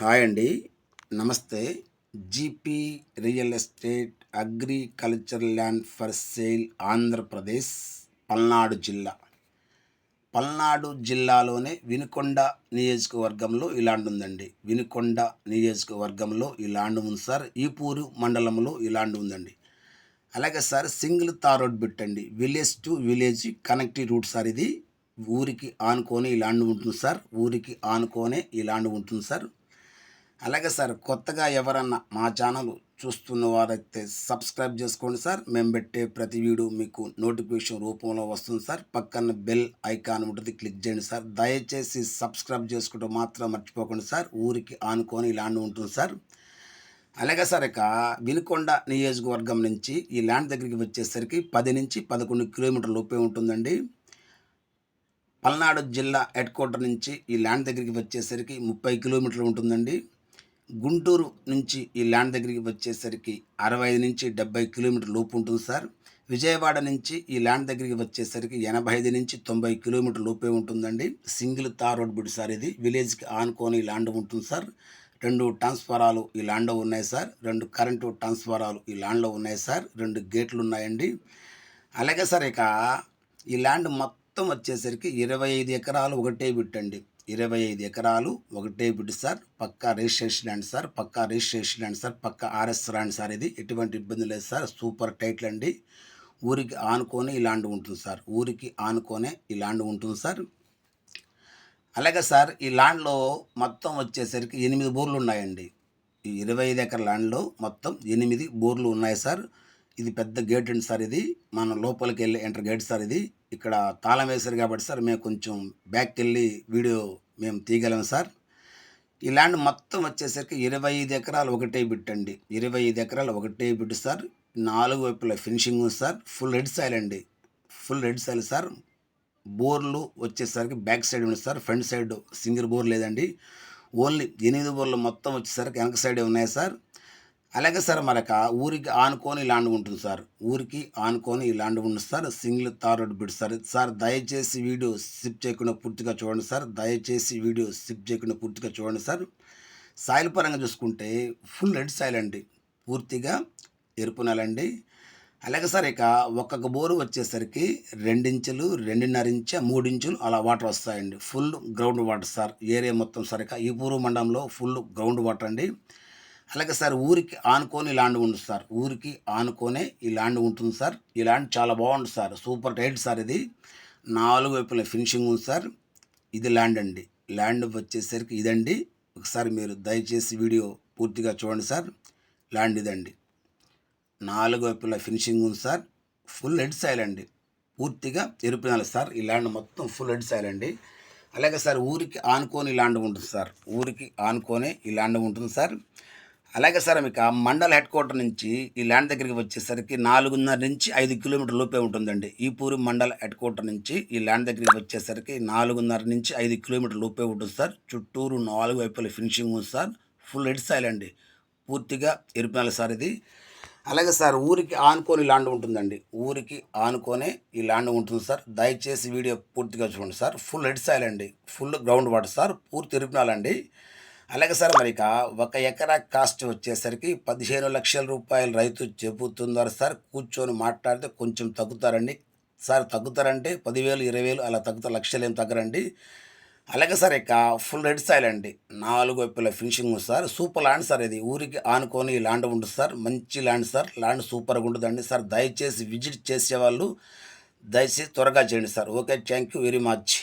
Hi అండి. నమస్తే. GP real estate agriculture land for sale Andhra Pradesh Palnadu జిల్లా. పల్నాడు జిల్లాలోనే వినుకొండ నియోజకవర్గంలో ఇలాంటి ఉందండి. వినుకొండ నియోజకవర్గంలో ఇలాంటి ఉంది సార్. ఈపూరు మండలంలో ఇలాంటి ఉందండి. అలాగే సార్ సింగిల్ తార్ రోడ్ పెట్టండి village to village connective route sir ఇది. ఊరికి ఆనుకొని ఇలాంటి ఉంటుంది సార్. ఊరికి ఆనుకొనే ఇలాంటి ఉంటుంది సార్. అలాగే సార్ కొత్తగా ఎవరన్నా మా ఛానల్ చూస్తున్న వారైతే సబ్స్క్రైబ్ చేసుకోండి సార్. మేము పెట్టే ప్రతి వీడియో మీకు నోటిఫికేషన్ రూపంలో వస్తుంది సార్. పక్కన బెల్ ఐకాన్ ఉంటుంది క్లిక్ చేయండి సార్. దయచేసి సబ్స్క్రైబ్ చేసుకుంటూ మాత్రం మర్చిపోకండి సార్. ఊరికి ఆనుకొని ల్యాండ్ ఉంటుంది సార్. అలాగే సార్ ఇక వినుకొండ నియోజకవర్గం నుంచి ఈ ల్యాండ్ దగ్గరికి వచ్చేసరికి పది నుంచి పదకొండు కిలోమీటర్ల లోపే ఉంటుందండి. పల్నాడు జిల్లా హెడ్ క్వార్టర్ నుంచి ఈ ల్యాండ్ దగ్గరికి వచ్చేసరికి ముప్పై కిలోమీటర్లు ఉంటుందండి. గుంటూరు నుంచి ఈ ల్యాండ్ దగ్గరికి వచ్చేసరికి అరవై ఐదు నుంచి డెబ్బై కిలోమీటర్ లోపు ఉంటుంది సార్. విజయవాడ నుంచి ఈ ల్యాండ్ దగ్గరికి వచ్చేసరికి ఎనభై ఐదు నుంచి తొంభై కిలోమీటర్ లోపే ఉంటుందండి. Single tar road bit sir ఇది. విలేజ్కి ఆనుకొని ల్యాండ్ ఉంటుంది సార్. రెండు ట్రాన్స్ఫారాలు ఈ ల్యాండ్లో ఉన్నాయి సార్. రెండు కరెంటు ట్రాన్స్ఫారాలు ఈ ల్యాండ్లో ఉన్నాయి సార్. రెండు గేట్లు ఉన్నాయండి. అలాగే సార్ ఇక ఈ ల్యాండ్ మొత్తం వచ్చేసరికి ఇరవై ఐదు ఎకరాలు ఒకటే బిట్టండి. ఇరవై ఐదు ఎకరాలు ఒకటే బిడ్డు సార్ పక్కా రిజిస్ట్రేషన్ అండి సార్ పక్కా రిజిస్ట్రేషన్ అండి sir pakka RS land sir ఇది. ఎటువంటి ఇబ్బంది లేదు సార్ సూపర్ టైట్లు అండి. ఊరికి ఆనుకొని ఈ ల్యాండ్ ఉంటుంది సార్ ఊరికి ఆనుకొనే ఈ ల్యాండ్ ఉంటుంది సార్. అలాగే సార్ ఈ ల్యాండ్లో మొత్తం వచ్చేసరికి ఎనిమిది బోర్లు ఉన్నాయండి. ఈ ఇరవై ఐదు ఎకర ల్యాండ్లో మొత్తం ఎనిమిది బోర్లు ఉన్నాయి సార్. ఇది పెద్ద గేట్ అండి సార్ ఇది. మనం లోపలికి వెళ్ళి ఎంటర్ గేట్ సార్ ఇది. ఇక్కడ తాళం వేశారు కాబట్టి సార్ మేము కొంచెం బ్యాక్కి వెళ్ళి వీడియో మేము తీయగలం సార్. ఈ ల్యాండ్ మొత్తం వచ్చేసరికి ఇరవై ఐదు ఎకరాలు ఒకటే బిట్ అండి. ఇరవై ఐదు ఎకరాలు ఒకటే బిట్ సార్. నాలుగు వైపుల ఫినిషింగ్ ఉంది సార్. ఫుల్ రెడ్ సాయిల్ అండి. Full red soil sir. బోర్లు వచ్చేసరికి బ్యాక్ సైడ్ ఉంది sir. Front side single bore లేదండి. ఓన్లీ ఎనిమిది బోర్లు మొత్తం వచ్చేసరికి వెనక సైడే ఉన్నాయి సార్. అలాగే సార్ మరొక ఊరికి ఆనుకొని ల్యాండ్ ఉంటుంది సార్. ఊరికి ఆనుకొని ల్యాండ్ ఉంటుంది sir. Single tar road bit sir. Sir దయచేసి వీడియో స్కిప్ చేయకుండా పూర్తిగా చూడండి సార్. దయచేసి వీడియో స్కిప్ చేయకుండా పూర్తిగా చూడండి సార్. సాయిల్ పరంగా చూసుకుంటే ఫుల్ రెడ్ సాయిల్ అండి. పూర్తిగా ఎరుపు నెలండి అలాగే సార్ ఇక ఒక్కొక్క బోరు వచ్చేసరికి రెండించులు రెండున్నర ఇంచ మూడు ఇంచులు అలా వాటర్ వస్తాయండి. Full ground water sir. Area మొత్తం సార్ ఈ పూర్వ మండలంలో ఫుల్ గ్రౌండ్ వాటర్ అండి. అలాగే సార్ ఊరికి ఆనుకొని ల్యాండ్ ఉంటుంది సార్. ఊరికి ఆనుకొనే ఈ ల్యాండ్ ఉంటుంది సార్. ఈ ల్యాండ్ చాలా బాగుంటుంది సార్. సూపర్ టైట్ సార్ ఇది. నాలుగు వైపుల ఫినిషింగ్ ఉంది సార్. ఇది ల్యాండ్ అండి. ల్యాండ్ వచ్చేసరికి ఇదండి. ఒకసారి మీరు దయచేసి వీడియో పూర్తిగా చూడండి సార్. ల్యాండ్ ఇదండి. నాలుగు వైపుల ఫినిషింగ్ ఉంది సార్. ఫుల్ హెడ్ సాయిల్ అండి. పూర్తిగా ఎరుపు నెల సార్. ఈ ల్యాండ్ మొత్తం ఫుల్ హెడ్ సాయిల్ అండి. అలాగే సార్ ఊరికి ఆనుకొని ల్యాండ్ ఉంటుంది సార్. ఊరికి ఆనుకొని ఈ ల్యాండ్ ఉంటుంది సార్. అలాగే సార్ మీకు ఆ మండల హెడ్ క్వార్టర్ నుంచి ఈ ల్యాండ్ దగ్గరికి వచ్చేసరికి నాలుగున్నర నుంచి ఐదు కిలోమీటర్ లోపే ఉంటుందండి. ఈ పూరి మండల హెడ్ క్వార్టర్ నుంచి ఈ ల్యాండ్ దగ్గరికి వచ్చేసరికి నాలుగున్నర నుంచి ఐదు కిలోమీటర్ లోపే ఉంటుంది సార్. చుట్టూరు నాలుగు వైపుల ఫినిషింగ్ ఉంది సార్. ఫుల్ హెడ్ సాయిల్ అండి. పూర్తిగా ఎరుపు సార్ ఇది. అలాగే సార్ ఊరికి ఆనుకొని ల్యాండ్ ఉంటుందండి. ఊరికి ఆనుకొనే ఈ ల్యాండ్ ఉంటుంది సార్. దయచేసి వీడియో పూర్తిగా చూడండి సార్. ఫుల్ హెడ్ సాయిల్ అండి. Full ground water sir. పూర్తి ఎరుపునాలండి అలాగే సార్ మరి ఇక ఒక ఎకరా కాస్ట్ వచ్చేసరికి పదిహేను లక్షల రూపాయలు రైతు చెబుతున్నారు సార్. కూర్చొని మాట్లాడితే కొంచెం తగ్గుతారండి. సార్ తగ్గుతారంటే పదివేలు ఇరవై వేలు అలా తగ్గుతారు లక్షలు ఏం తగ్గరండి. అలాగే సార్ ఇక ఫుల్ రెడ్ సాయిల్ అండి. నాలుగు వైపుల ఫినిషింగ్ ఉంది సార్. సూపర్ ల్యాండ్ సార్ ఇది. ఊరికి ఆనుకొని ల్యాండ్ ఉంటుంది సార్. మంచి ల్యాండ్ సార్. ల్యాండ్ సూపర్గా ఉంటుందండి సార్. దయచేసి విజిట్ చేసేవాళ్ళు దయచేసి త్వరగా చేయండి sir. Okay thank you very much.